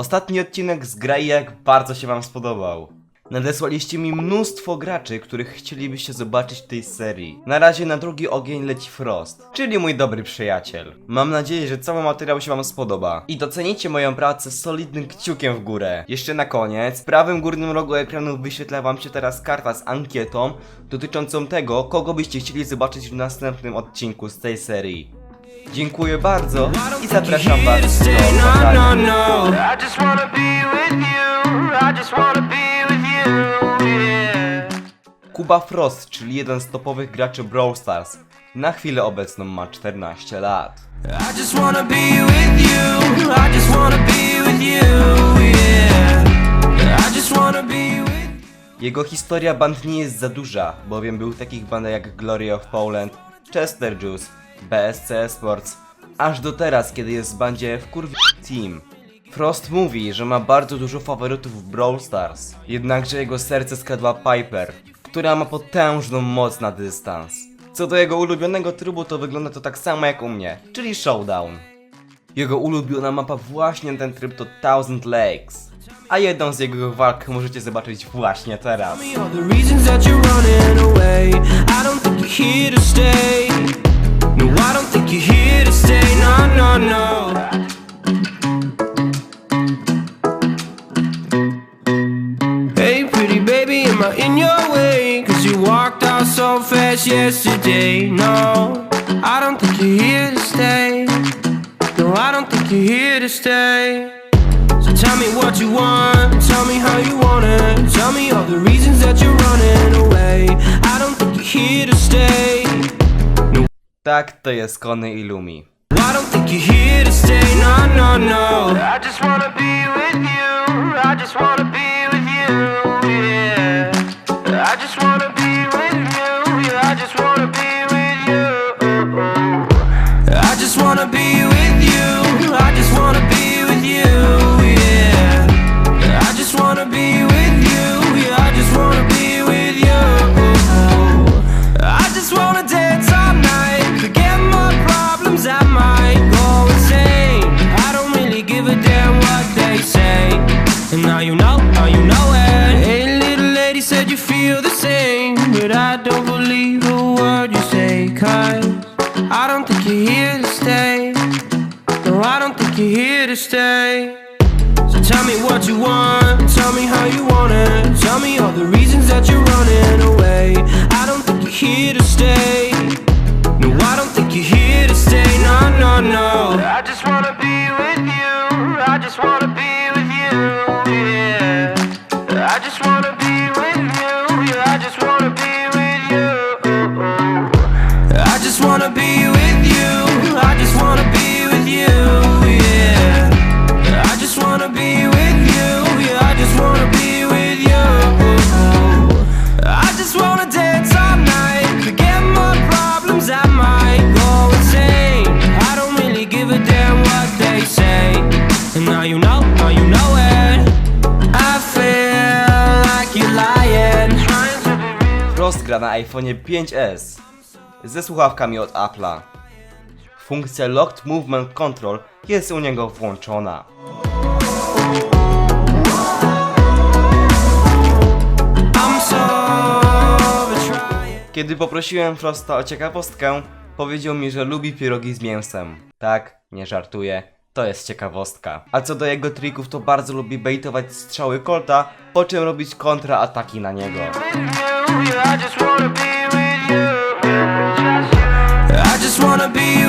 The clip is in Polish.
Ostatni odcinek z Grajek bardzo się wam spodobał. Nadesłaliście mi mnóstwo graczy, których chcielibyście zobaczyć w tej serii. Na razie na drugi ogień leci Frost, czyli mój dobry przyjaciel. Mam nadzieję, że cały materiał się wam spodoba i docenicie moją pracę solidnym kciukiem w górę. Jeszcze na koniec, w prawym górnym rogu ekranu wyświetla wam się teraz karta z ankietą dotyczącą tego, kogo byście chcieli zobaczyć w następnym odcinku z tej serii. Dziękuję bardzo i zapraszam was do oglądania. With you. Yeah. Kuba Frost, czyli jeden z topowych graczy Brawl Stars, na chwilę obecną ma 14 lat. Jego historia band nie jest za duża, bowiem był takich bandach jak Glory of Poland, Chester Juice, BSC Sports, aż do teraz, kiedy jest w bandzie w kurwie Team. Frost mówi, że ma bardzo dużo faworytów w Brawl Stars, jednakże jego serce skradła Piper, która ma potężną moc na dystans. Co do jego ulubionego trybu, to wygląda to tak samo jak u mnie, czyli Showdown. Jego ulubiona mapa właśnie ten tryb to Thousand Lakes, a jedną z jego walk możecie zobaczyć właśnie teraz. So fast yesterday. No, I don't think you're here to stay. No, I don't think you're here to stay. So tell me what you want, tell me how you want it. Tell me all the reasons that you're running away. I don't think you're here to stay. Tak, to jest Kony i Lumi. I don't think you're here to stay. No, no, no. I just wanna be with you. I just wanna be with you. Wanna be with you. I just wanna be with you. Yeah. I just wanna be with you. Yeah, I just wanna be with you. I just wanna dance all night. Forget my problems. I might go insane. I don't really give a damn what they say. And now you know, now you know it. Hey, little lady said you feel the same. But I don't believe a word you say. Cause I don't think you're here to stay. No, I don't think you're here to stay. So tell me what you want, tell me how you want it. Tell me all the reasons that you're running away. Wanna be with you. I just wanna be with you. Yeah. I just wanna be with you. Yeah, I just wanna be with you. I just wanna dance all night. Forget my problems. I might go insane. I don't really give a damn what they say. And now you know, now you know it. I feel like you're lying. Trying to be real. Frost gra na iPhone 5s ze słuchawkami od Apple'a. Funkcja Locked Movement Control jest u niego włączona. Kiedy poprosiłem Frosta o ciekawostkę, powiedział mi, że lubi pierogi z mięsem. Tak, nie żartuję, to jest ciekawostka. A co do jego trików, to bardzo lubi baitować strzały Colta, po czym robić kontraataki na niego. Just wanna be